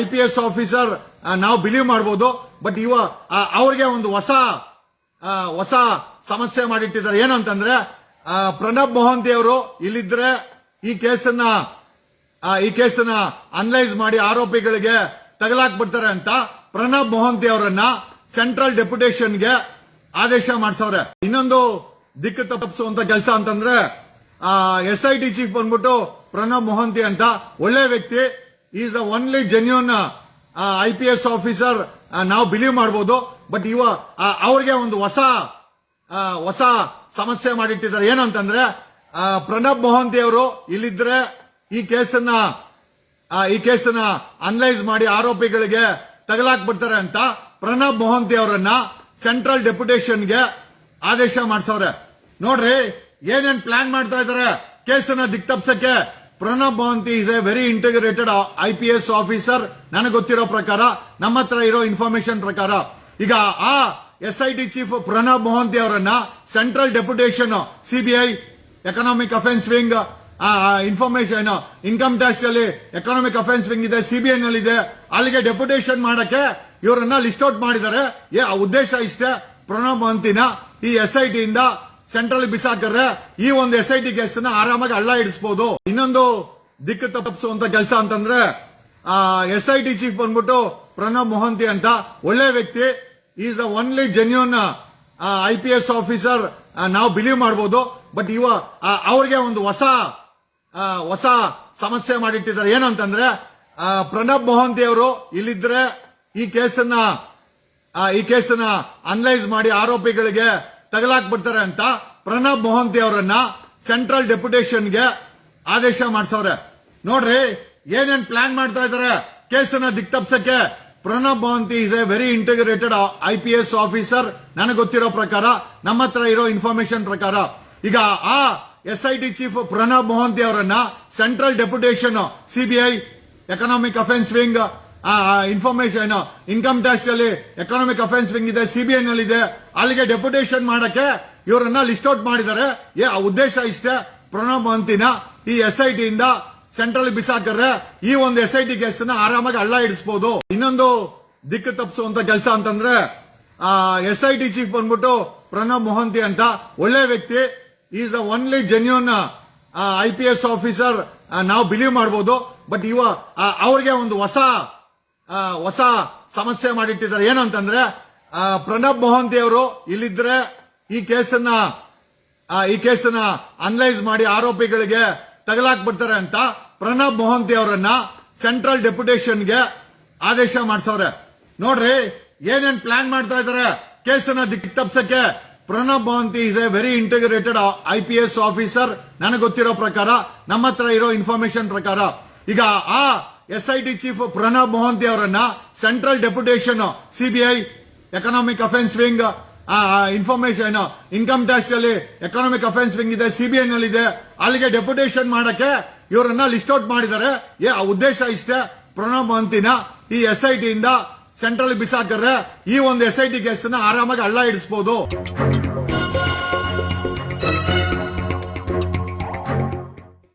I P S officer ನಾವು believe ಮಾಡಬಹುದು but ಇವ ಅವ್ರಿಗೆ ಒಂದು ಹೊಸ ಹೊಸ ಸಮಸ್ಯೆ ಮಾಡಿಟ್ಟಿದ್ದಾರೆ. ಏನಂತಂದ್ರೆ ಪ್ರಣಬ್ ಮೊಹಂತಿ ಅವರು ಇಲ್ಲಿದ್ರೆ ಈ ಕೇಸನ್ನ ಈ ಕೇಸನ್ನ ಅನಲೈಸ್ ಮಾಡಿ ಆರೋಪಿಗಳಿಗೆ ತಗಲಾಕ್ ಬಿಡ್ತಾರೆ ಅಂತ ಪ್ರಣಬ್ ಮೊಹಂತಿ ಅವರನ್ನ ಸೆಂಟ್ರಲ್ ಡೆಪ್ಯುಟೇಷನ್ಗೆ ಆದೇಶ ಮಾಡಿಸವ್ರೆ. ಇನ್ನೊಂದು ದಿಕ್ಕು ತಪ್ಪಿಸುವಂತ ಕೆಲಸ ಅಂತಂದ್ರೆ ಎಸ್ ಐ ಟಿ ಚೀಫ್ ಬಂದ್ಬಿಟ್ಟು ಪ್ರಣಬ್ ಮೊಹಂತಿ ಅಂತ ಒಳ್ಳೆ ವ್ಯಕ್ತಿ is the only genuine I P S officer ನಾವು ಬಿಲೀವ್ ಮಾಡಬಹುದು ಬಟ್ ಇವ ಅವ್ರಿಗೆ ಒಂದು ಹೊಸ ಹೊಸ ಸಮಸ್ಯೆ ಮಾಡಿಟ್ಟಿದ್ದಾರೆ. ಏನಂತಂದ್ರೆ ಪ್ರಣಬ್ ಮೊಹಂತಿ ಅವರು ಇಲ್ಲಿದ್ರೆ ಈ ಕೇಸನ್ನ ಈ ಕೇಸನ್ನ ಅನಲೈಸ್ ಮಾಡಿ ಆರೋಪಿಗಳಿಗೆ ತಗಲಾಕ್ ಬಿಡ್ತಾರೆ ಅಂತ ಪ್ರಣಬ್ ಮೊಹಂತಿ ಅವರನ್ನ ಸೆಂಟ್ರಲ್ ಡೆಪ್ಯುಟೇಷನ್ಗೆ ಆದೇಶ ಮಾಡಿಸವ್ರೆ. ನೋಡ್ರಿ, ಏನೇನ್ ಪ್ಲಾನ್ ಮಾಡ್ತಾ ಇದಾರೆ ಕೇಸನ್ನ ದಿಕ್ತಪ್ಸಕ್ಕೆ Pranab Mohanty is a very integrated I P S officer ನನಗೆ ಗೊತ್ತಿರೋ ಪ್ರಕಾರ, ನಮ್ಮ ಹತ್ರ ಇರೋ ಇನ್ಫಾರ್ಮೇಶನ್ ಪ್ರಕಾರ, ಈಗ ಆ S I T chief Pranab Mohanty ಅವರನ್ನ central deputation CBI economic offence wing information income tax ಅಲ್ಲಿ ಎಕನಾಮಿಕ್ ಅಫೆನ್ಸ್ ವಿಂಗ್ ಇದೆ ಸಿಬಿಐ ನಲ್ಲಿ ಇದೆ ಅಲ್ಲಿಗೆ ಡೆಪ್ಯುಟೇಷನ್ ಮಾಡಕ್ಕೆ ಇವರನ್ನ ಲಿಸ್ಟ್ ಔಟ್ ಮಾಡಿದ್ದಾರೆ. ಉದ್ದೇಶ ಇಷ್ಟೇ. ಪ್ರಣಬ್ ಮೊಹಂತಿನ ಈ ಎಸ್ ಐ ಟಿ ಇಂದ ಸೆಂಟ್ರಲ್ ಬಿಸಾಕರ್ರೆ ಈ ಒಂದು ಎಸ್ ಐ ಟಿ ಕೇಸ್ ಆರಾಮಾಗಿ ಹಳ್ಳ ಇಡಿಸಬಹುದು ಇನ್ನೊಂದು ದಿಕ್ಕು ತಪ್ಪಿಸುವಂತ ಕೆಲಸ ಅಂತಂದ್ರೆ ಎಸ್ ಐ ಟಿ ಚೀಫ್ ಬಂದ್ಬಿಟ್ಟು ಪ್ರಣಬ್ ಮೊಹಂತಿ ಅಂತ ಒಳ್ಳೆ ವ್ಯಕ್ತಿ. Is a only genuine I P S officer ನಾವು ಬಿಲೀವ್ ಮಾಡಬಹುದು ಬಟ್ ಇವ ಅವ್ರಿಗೆ ಒಂದು ಹೊಸ ಹೊಸ ಸಮಸ್ಯೆ ಮಾಡಿಟ್ಟಿದ್ದಾರೆ. ಏನಂತಂದ್ರೆ ಪ್ರಣಬ್ ಮೊಹಂತಿ ಅವರು ಇಲ್ಲಿದ್ರೆ ಈ ಕೇಸನ್ನ ಈ ಕೇಸನ್ನ ಅನಲೈಸ್ ಮಾಡಿ ಆರೋಪಿಗಳಿಗೆ ತಗಲಾಕ್ ಬಿಡ್ತಾರೆ ಅಂತ ಪ್ರಣಬ್ ಮೊಹಂತಿ ಅವರನ್ನ ಸೆಂಟ್ರಲ್ ಡೆಪ್ಯುಟೇಷನ್ಗೆ ಆದೇಶ ಮಾಡಿಸವ್ರೆ. ನೋಡ್ರಿ, ಏನೇನ್ ಪ್ಲಾನ್ ಮಾಡ್ತಾ ಇದಾರೆ ಕೇಸನ್ನ ದಿಕ್ತಪ್ಸಕ್ಕೆ. Pranab Mohanty is a very integrated I P S officer ನನಗೆ ಗೊತ್ತಿರೋ ಪ್ರಕಾರ, ನಮ್ಮ ಹತ್ರ ಇರೋ ಇನ್ಫಾರ್ಮೇಶನ್ ಪ್ರಕಾರ. ಈಗ ಆ S I T chief Pranab Mohanty ಅವರನ್ನ central deputation CBI economic offence wing information income tax ಅಲ್ಲಿ ಎಕನಾಮಿಕ್ ಅಫೆನ್ಸ್ ವಿಂಗ್ ಇದೆ ಸಿಬಿಐ ನಲ್ಲಿ ಇದೆ. ಅಲ್ಲಿಗೆ ಡೆಪ್ಯುಟೇಷನ್ ಮಾಡಕ್ಕೆ ಇವರನ್ನ ಲಿಸ್ಟ್ ಔಟ್ ಮಾಡಿದ್ದಾರೆ. ಏ, ಆ ಉದ್ದೇಶ ಇಷ್ಟೇ. ಪ್ರಣಬ್ ಮೊಹಂತಿನ ಈ ಎಸ್ ಐ ಟಿ ಇಂದ ಸೆಂಟ್ರಲ್ ಬಿಸಾಕರ್ರೆ ಈ ಒಂದು ಎಸ್ ಐ ಟಿ ಕೇಸ್ ಆರಾಮಾಗಿ ಹಳ್ಳ ಇಡಿಸಬಹುದು ಇನ್ನೊಂದು ದಿಕ್ಕು ತಪ್ಪಿಸುವಂತ ಕೆಲಸ ಅಂತಂದ್ರೆ ಎಸ್ ಐ ಟಿ ಚೀಫ್ ಬಂದ್ಬಿಟ್ಟು ಪ್ರಣಬ್ ಮೊಹಂತಿ ಅಂತ ಒಳ್ಳೆ ವ್ಯಕ್ತಿ. Is the only genuine I P S officer ನಾವು ಬಿಲೀವ್ ಮಾಡಬಹುದು ಬಟ್ ಇವ ಅವ್ರಿಗೆ ಒಂದು ಹೊಸ ಹೊಸ ಸಮಸ್ಯೆ ಮಾಡಿಟ್ಟಿದ್ದಾರೆ. ಏನು ಅಂತಂದ್ರೆ ಪ್ರಣಬ್ ಮೊಹಂತಿ ಅವರು ಇಲ್ಲಿದ್ರೆ ಈ ಕೇಸನ್ನ ಈ ಕೇಸನ್ನ ಅನಲೈಸ್ ಮಾಡಿ ಆರೋಪಿಗಳಿಗೆ ತಗಲಾಕ್ ಬಿಡ್ತಾರೆ ಅಂತ ಪ್ರಣಬ್ ಮೊಹಂತಿ ಅವರನ್ನ ಸೆಂಟ್ರಲ್ ಡೆಪ್ಯುಟೇಷನ್ಗೆ ಆದೇಶ ಮಾಡಿಸವ್ರೆ. ನೋಡ್ರಿ, ಏನೇನ್ ಪ್ಲಾನ್ ಮಾಡ್ತಾ ಇದಾರೆ ಕೇಸನ್ನ ದಿಕ್ಕಿ ತಪ್ಸಕ್ಕೆ. Pranab Mohanty is a very integrated I P S officer ನನಗೆ ಗೊತ್ತಿರೋ ಪ್ರಕಾರ, ನಮ್ಮ ಹತ್ರ ಇರೋ ಇನ್ಫಾರ್ಮೇಶನ್ ಪ್ರಕಾರ. ಈಗ ಆ S I T chief Pranab Mohanty ಅವರನ್ನ central deputation CBI economic offence wing information income tax ಅಲ್ಲಿ ಎಕನಾಮಿಕ್ ಅಫೆನ್ಸ್ ವಿಂಗ್ ಇದೆ ಸಿಬಿಐ ನಲ್ಲಿ ಇದೆ ಅಲ್ಲಿಗೆ ಡೆಪ್ಯುಟೇಷನ್ ಮಾಡಕ್ಕೆ ಇವರನ್ನ ಲಿಸ್ಟ್ ಔಟ್ ಮಾಡಿದ್ದಾರೆ. ಏ ಉದ್ದೇಶ ಇಷ್ಟೇ. ಪ್ರಣಬ್ ಮೊಹಂತಿನ ಈ ಎಸ್ ಐ ಟಿಯಿಂದ ಸೆಂಟ್ರಲ್ ಬಿಸಾಕರ್ರೆ ಈ ಒಂದು ಎಸ್ ಐ ಟಿ ಕೇಸ್ ಆರಾಮಾಗಿ ಅಳ್ಳ ಇಡಿಸಬಹುದು